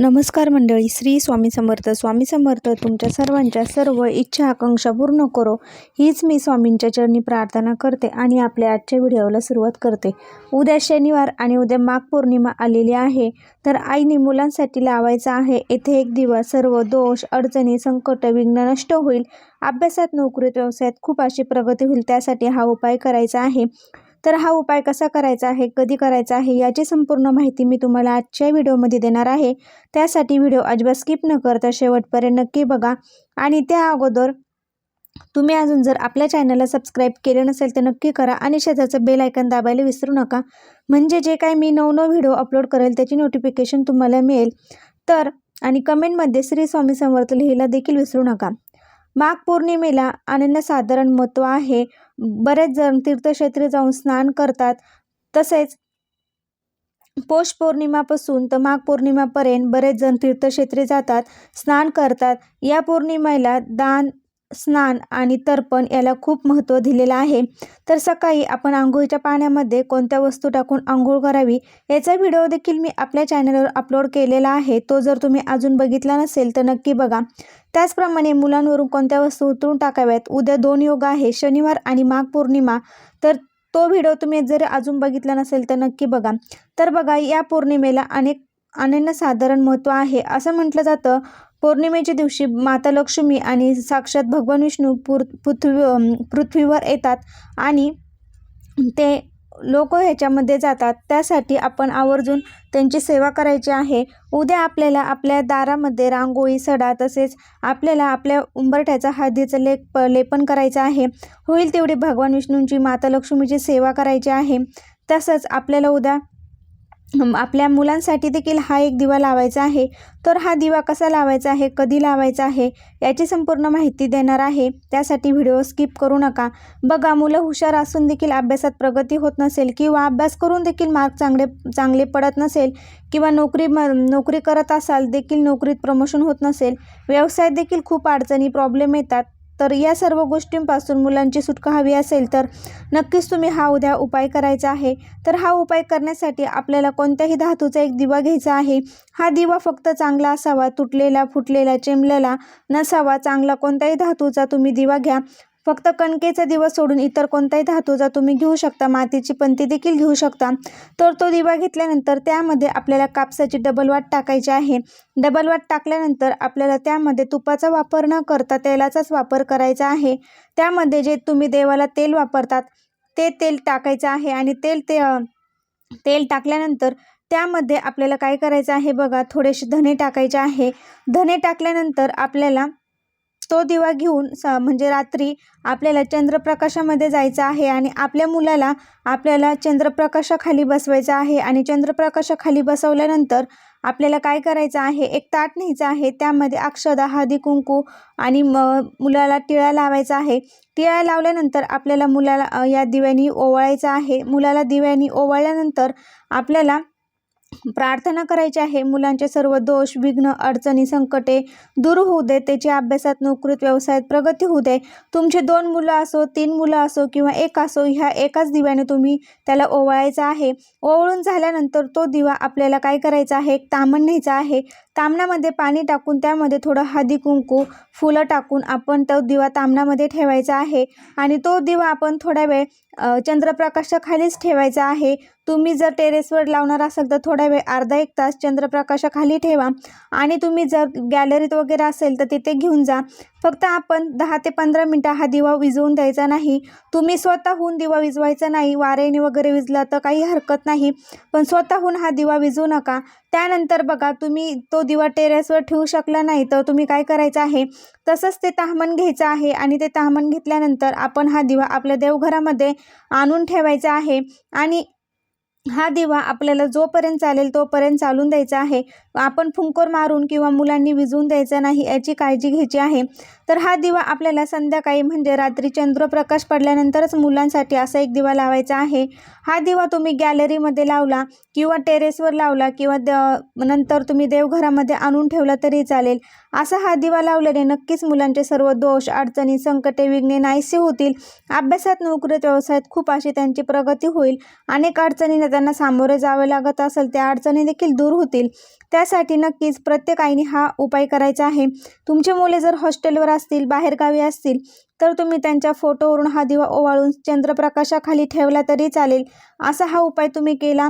नमस्कार मंडळी श्री स्वामी समर्थ. स्वामी समर्थ तुमच्या सर्वांच्या सर्व इच्छा आकांक्षा पूर्ण करो. हीच मी स्वामींच्या चरणी प्रार्थना करते आणि आपल्या आजच्या व्हिडिओला सुरुवात करते. उद्या शनिवार आणि उद्या माघ पौर्णिमा आलेली आहे तर आईने मुलांसाठी लावायचा आहे. येथे एक दिवस सर्व दोष अडचणी संकट विघ्न नष्ट होईल. अभ्यासात नोकरीत व्यवसायात खूप अशी प्रगती होईल त्यासाठी हा उपाय करायचा आहे. तर हा उपाय कसा करायचा आहे कधी करायचा आहे याची संपूर्ण माहिती मी तुम्हाला आजच्या व्हिडिओमध्ये देणार आहे. त्यासाठी व्हिडिओ अजिबात स्किप न करता शेवटपर्यंत नक्की बघा. आणि त्या अगोदर तुम्ही अजून जर आपल्या चॅनलला सबस्क्राईब केले नसेल तर नक्की करा आणि शेजारचं बेल आयकन दाबायला विसरू नका. म्हणजे जे काही मी नवनव व्हिडिओ अपलोड करेल त्याची नोटिफिकेशन तुम्हाला मिळेल. तर आणि कमेंटमध्ये श्री स्वामी समर्थ लिहायला देखील विसरू नका. माघ पौर्णिमेला अनन्यसाधारण महत्त्व आहे. बरेच जण तीर्थक्षेत्री जाऊन स्नान करतात. तसेच पौष पौर्णिमापासून तर माघ पौर्णिमापर्यंत बरेच जण तीर्थक्षेत्री जातात स्नान करतात. या पौर्णिमेला दान स्नान आणि तर्पण याला खूप महत्त्व दिलेलं आहे. तर सकाळी आपण आंघोळीच्या पाण्यामध्ये कोणत्या वस्तू टाकून आंघोळ करावी याचा व्हिडिओ देखील मी आपल्या चॅनलवर अपलोड केलेला आहे. तो जर तुम्ही अजून बघितला नसेल तर नक्की बघा. त्याचप्रमाणे मुलांवरून कोणत्या वस्तू उतरून टाकाव्यात? उद्या दोन योग आहे शनिवार आणि माघ पौर्णिमा. तर तो व्हिडिओ तुम्ही जर अजून बघितला नसेल तर नक्की बघा. तर बघा या पौर्णिमेला अनेक अनन्यसाधारण महत्त्व आहे. असं म्हटलं जातं पौर्णिमेच्या दिवशी माता लक्ष्मी आणि साक्षात भगवान विष्णू पुर पृथ्वी पृथ्वीवर येतात आणि ते लोक ह्याच्यामध्ये जातात. त्यासाठी आपण आवर्जून त्यांची सेवा करायची आहे. उद्या आपल्याला आपल्या दारामध्ये रांगोळी सडा तसेच आपल्याला आपल्या उंबरठ्याचा हळदीचं लेप लेपन करायचं आहे. होईल तेवढी भगवान विष्णूंची माता लक्ष्मीची सेवा करायची आहे. तसंच आपल्याला उद्या आपल्या मुलांसाठी देखील हा एक दिवा लावायचा आहे. तर हा दिवा कसा लावायचा आहे? कधी लावायचा आहे? याची संपूर्ण माहिती देणार आहे. त्यासाठी व्हिडिओ स्किप करू नका. बघा मुलं हुशार असून देखील अभ्यासात प्रगती होत नसेल किंवा अभ्यास करून देखील मार्क चांगले चांगले पडत नसेल किंवा नोकरी म नोकरी करत असाल देखील नोकरीत प्रमोशन होत नसेल व्यवसायात देखील खूप अडचणी प्रॉब्लेम येतात. तर या सर्व गोष्टींपासून मुलांची सुटका हवी असेल तर नक्कीच तुम्ही हा उद्या उपाय करायचा आहे. तर हा उपाय करण्यासाठी आपल्याला कोणत्याही धातूचा एक दिवा घ्यायचा आहे. हा दिवा फक्त चांगला असावा तुटलेला फुटलेला चिमलेला नसावा. चांगला कोणत्याही धातूचा तुम्ही दिवा घ्या. फक्त कणकेचा दिवा सोडून इतर कोणताही धातूचा तुम्ही घेऊ शकता मातीची पंती देखील घेऊ शकता तर तो दिवा घेतल्यानंतर त्यामध्ये आपल्याला कापसाची डबल वाट टाकायची आहे. डबल वाट टाकल्यानंतर आपल्याला त्यामध्ये तुपाचा वापर न करता तेलाचाच वापर करायचा आहे. त्यामध्ये जे तुम्ही देवाला तेल वापरतात ते तेल टाकायचं आहे आणि तेल ते तेल टाकल्यानंतर त्यामध्ये आपल्याला काय करायचं आहे बघा थोडेसे धने टाकायचे आहे. धने टाकल्यानंतर आपल्याला तो दिवा घेऊन स म्हणजे रात्री आपल्याला चंद्रप्रकाशामध्ये जायचं आहे आणि आपल्या मुलाला आपल्याला चंद्रप्रकाशाखाली बसवायचं आहे आणि चंद्रप्रकाशाखाली बसवल्यानंतर आपल्याला काय करायचं आहे? एक ताट न्यायचं आहे. त्यामध्ये अक्षदा हळदी कुंकू आणि म मुलाला टिळा लावायचा आहे. टिळा लावल्यानंतर आपल्याला मुलाला या दिव्यानी ओवाळायचं आहे. मुलाला दिव्यानी ओवाळल्यानंतर आपल्याला प्रार्थना करायची आहे. मुलांचे सर्व दोष विघ्न अडचणी संकटे दूर होऊ दे. त्याची अभ्यासात नोकरीत व्यवसायात प्रगती होऊ दे. तुमचे दोन मुलं असो तीन मुलं असो किंवा एक असो ह्या एकाच दिव्याने तुम्ही त्याला ओवाळायचा आहे. ओवळून झाल्यानंतर तो दिवा आपल्याला काय करायचा आहे? एक तामण न्यायचा आहे. तामणामध्ये पाणी टाकून त्यामध्ये थोडं हळदी कुंकू फुलं टाकून आपण तो दिवा तामणामध्ये ठेवायचा आहे. आणि तो दिवा आपण थोडा वेळ चंद्रप्रकाशाखालीच ठेवायचा आहे. तुम्ही जर टेरेसवर लावणार असाल तर थोडा वेळ अर्धा एक तास चंद्रप्रकाशाखाली ठेवा. आणि तुम्ही जर गॅलरीत वगैरे असेल तर तिथे घेऊन जा. फक्त आपण दहा ते पंधरा मिनटं हा दिवा विजवून द्यायचा नाही. तुम्ही स्वतःहून दिवा विजवायचा नाही वाऱ्याने वगैरे विजला तर काही हरकत नाही. पण स्वतःहून हा दिवा विजवू नका. त्यानंतर बघा तुम्ही तो दिवा टेरेसवर ठेवू शकला नाही तर तुम्ही काय करायचं आहे? तसंच ते ताहमन घ्यायचं आहे आणि ते ताहमन घेतल्यानंतर आपण हा दिवा आपल्या देवघरामध्ये आणून ठेवायचा आहे. आणि हा दिवा आपल्याला जोपर्यंत चालेल तोपर्यंत चालून द्यायचा आहे. आपण फुंकोर मारून किंवा मुलांनी विजवून द्यायचा नाही याची काळजी घ्यायची आहे. तर हा दिवा आपल्याला संध्याकाळी म्हणजे रात्री चंद्रप्रकाश पडल्यानंतरच मुलांसाठी असा एक दिवा लावायचा आहे. हा दिवा तुम्ही गॅलरीमध्ये लावला किंवा टेरेसवर लावला किंवा द नंतर तुम्ही देवघरामध्ये आणून ठेवला तरी चालेल. असा हा दिवा लावल्याने नक्कीच मुलांचे सर्व दोष अडचणी संकटे विघ्ने नाहीसे होतील. अभ्यासात नोकरीत व्यवसायात खूप अशी त्यांची प्रगती होईल. अनेक अडचणींना त्यांना सामोरे जावे लागत असेल त्या अडचणी देखील दूर होतील. त्यासाठी नक्कीच प्रत्येक आईने हा उपाय करायचा आहे. तुमचे मुले जर हॉस्टेलवर असतील बाहेरगावी असतील तर तुम्ही त्यांच्या फोटोवरून हा दिवा ओवाळून चंद्रप्रकाशाखाली ठेवला तरी चालेल. असा हा उपाय तुम्ही केला.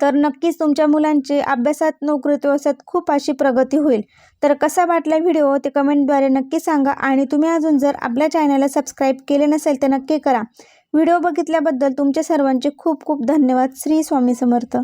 तर नक्कीच तुमच्या मुलांचे अभ्यासात नोकरीत व्यवसायात खूप अशी प्रगती होईल. तर कसा वाटला व्हिडिओ? ते कमेंटद्वारे नक्की सांगा आणि तुम्ही अजून जर आपल्या चॅनलला सबस्क्राईब केले नसेल तर नक्की करा. व्हिडिओ बघितल्याबद्दल तुमच्या सर्वांचे खूप खूप धन्यवाद. श्री स्वामी समर्थ.